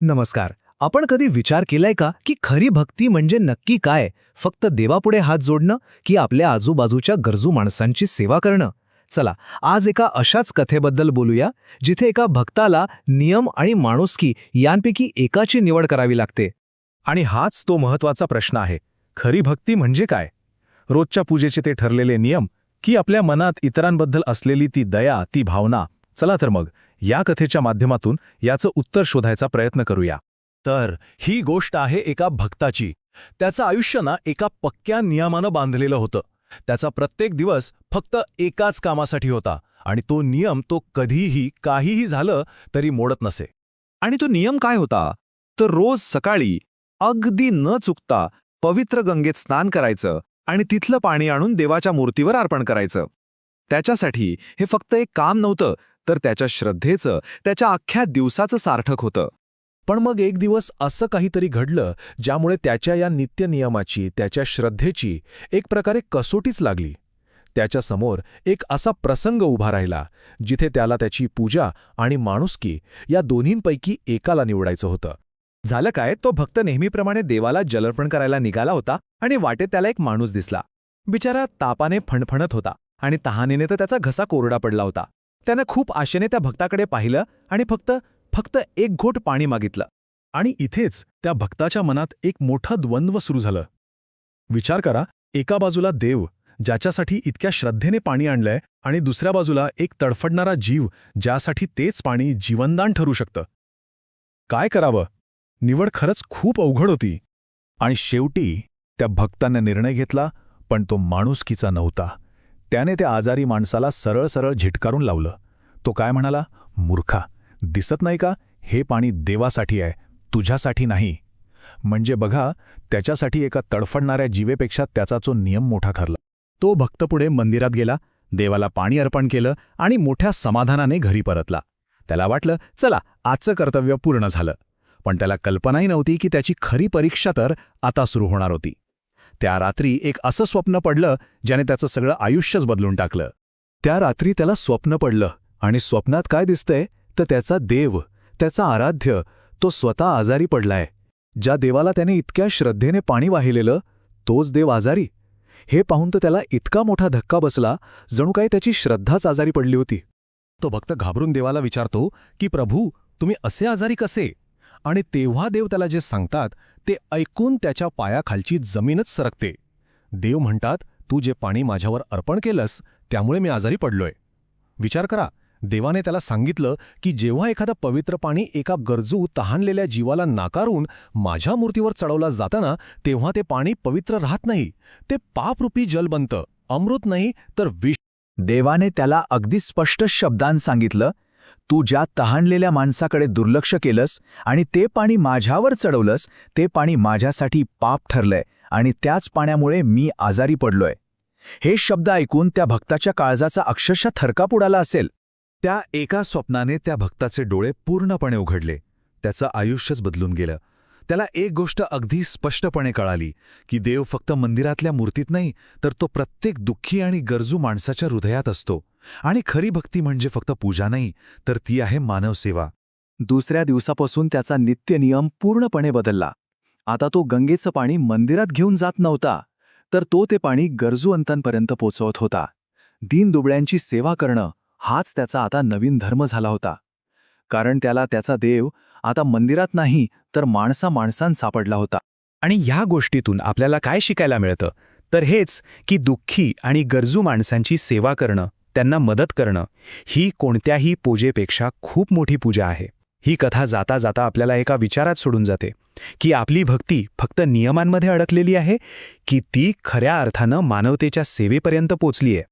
नमस्कार. आपण कधी विचार केलाय का की खरी भक्ती म्हणजे नक्की काय? फक्त देवापुढे हात जोडणं की आपल्या आजूबाजूच्या गरजू माणसांची सेवा करणं? चला आज एका अशाच कथेबद्दल बोलूया जिथे एका भक्ताला नियम आणि माणुसकी यांपैकी एकाची निवड करावी लागते. आणि हाच तो महत्त्वाचा प्रश्न आहे खरी भक्ती म्हणजे काय? रोजच्या पूजेचे ते ठरलेले नियम की आपल्या मनात इतरांबद्दल असलेली ती दया ती भावना चला तर मग या कथेच्या माध्यमातून याचं उत्तर शोधायचा प्रयत्न करूया. तर ही गोष्ट आहे एका भक्ताची. त्याचं आयुष्य ना एका पक्क्या नियमानं बांधलेलं होतं. त्याचा प्रत्येक दिवस फक्त एकाच कामासाठी होता आणि तो नियम तो कधीही काहीही झालं तरी मोडत नसे. आणि तो नियम काय होता? तर रोज सकाळी अगदी न चुकता पवित्र गंगेत स्नान करायचं आणि तिथलं पाणी आणून देवाच्या मूर्तीवर अर्पण करायचं. त्याच्यासाठी हे फक्त एक काम नव्हतं तर त्याच्या श्रद्धेचं त्याच्या अख्ख्या दिवसाचं सार्थक होतं. पण मग एक दिवस असं काहीतरी घडलं ज्यामुळे त्याच्या या नित्यनियमाची त्याच्या श्रद्धेची एक प्रकारे कसोटीच लागली. त्याच्यासमोर एक असा प्रसंग उभा राहिला जिथे त्याला त्याची पूजा आणि माणुसकी या दोन्हींपैकी एकाला निवडायचं होतं. झालं काय तो भक्त नेहमीप्रमाणे देवाला जलर्पण करायला निघाला होता आणि वाटेत त्याला एक माणूस दिसला. बिचारा तापाने फणफणत होता आणि तहानेने तर त्याचा घसा कोरडा पडला होता. त्यानं खूप आशेने त्या भक्ताकडे पाहिलं आणि फक्त फक्त एक घोट पाणी मागितलं. आणि इथेच त्या भक्ताच्या मनात एक मोठं द्वंद्व सुरू झालं. विचार करा एका बाजूला देव ज्याच्यासाठी इतक्या श्रद्धेने पाणी आणलंय आणि दुसऱ्या बाजूला एक तडफडणारा जीव ज्यासाठी तेच पाणी जीवनदान ठरू शकतं. काय करावं? निवड खरंच खूप अवघड होती. आणि शेवटी त्या भक्तानं निर्णय घेतला पण तो माणुसकीचा नव्हता. त्याने त्या आजारी माणसाला सरळ सरळ झिटकारून लावलं. तो काय म्हणाला? मूर्खा दिसत नाही का? हे पाणी देवासाठी आहे तुझ्यासाठी नाही. म्हणजे बघा त्याच्यासाठी एका तडफडणाऱ्या जीवेपेक्षा त्याचा जो नियम मोठा ठरला. तो भक्त पुढे मंदिरात गेला देवाला पाणी अर्पण केलं आणि मोठ्या समाधानाने घरी परतला. त्याला वाटलं चला आजचं कर्तव्य पूर्ण झालं. पण त्याला कल्पनाही नव्हती की त्याची खरी परीक्षा तर आता सुरू होणार होती. त्या रात्री एक असं स्वप्न पडलं ज्याने त्याचं सगळं आयुष्यच बदलून टाकलं. त्या रात्री त्याला स्वप्न पडलं आणि स्वप्नात काय दिसतंय? तर त्याचा देव त्याचा आराध्य तो स्वतः आजारी पडलाय. ज्या देवाला त्याने इतक्या श्रद्धेने पाणी वाहिलेलं तोच देव आजारी. हे पाहून तर त्याला इतका मोठा धक्का बसला जणू काही त्याची श्रद्धाच आजारी पडली होती. तो भक्त घाबरून देवाला विचारतो की प्रभू तुम्ही असे आजारी कसे? आणि तेव्हा देव त्याला जे सांगतात ते ऐकून त्याच्या पायाखालची जमीनच सरकते. देव म्हणतात तू जे पाणी माझ्यावर अर्पण केलंस त्यामुळे मी आजारी पडलोय. विचार करा देवाने त्याला सांगितलं की जेव्हा एखादं पवित्र पाणी एका गरजू तहानलेल्या जीवाला नाकारून माझ्या मूर्तीवर चढवला जाताना तेव्हा ते पाणी पवित्र राहत नाही. ते पापरूपी जल बनतं. अमृत नाही तर विष देवाने त्याला अगदी स्पष्ट शब्दांत सांगितलं तू ज्या तहानलेल्या माणसाकडे दुर्लक्ष केलंस आणि ते पाणी माझ्यावर चढवलंस ते पाणी माझ्यासाठी पाप ठरलंय आणि त्याच पाण्यामुळे मी आजारी पडलोय. हे शब्द ऐकून त्या भक्ताच्या काळजाचा अक्षरशः थरकाप उडाला असेल. त्या एका स्वप्नाने त्या भक्ताचे डोळे पूर्णपणे उघडले. त्याचं आयुष्यच बदलून गेलं. त्याला एक गोष्ट अगदी स्पष्टपणे कळाली की देव फक्त मंदिरातल्या मूर्तीत नाही तर तो प्रत्येक दुःखी आणि गरजू माणसाच्या हृदयात असतो. आणि खरी भक्ती म्हणजे फक्त पूजा नाही तर ती आहे मानवसेवा दुसऱ्या दिवसापासून त्याचा नित्यनियम पूर्णपणे बदलला. आता तो गंगेचं पाणी मंदिरात घेऊन जात नव्हता तर तो ते पाणी गरजूअंतांपर्यंत पोचवत होता. दीनदुबळ्यांची सेवा करणं हाच त्याचा आता नवीन धर्म झाला होता. कारण त्याला त्याचा देव आता मंदिरात नाही तर माणसा माणसांत सापडला होता. आणि ह्या गोष्टीतून आपल्याला काय शिकायला मिळतं? तर हेच की दुःखी आणि गरजू माणसांची सेवा करणं त्यांना मदत करणं ही कोणत्याही पूजेपेक्षा खूप मोठी पूजा आहे. ही कथा जाता जाता आपल्याला एका विचारात सोडून जाते की आपली भक्ती फक्त नियमांमध्ये अडकलेली आहे की ती खऱ्या अर्थानं मानवतेच्या सेवेपर्यंत पोचलीय?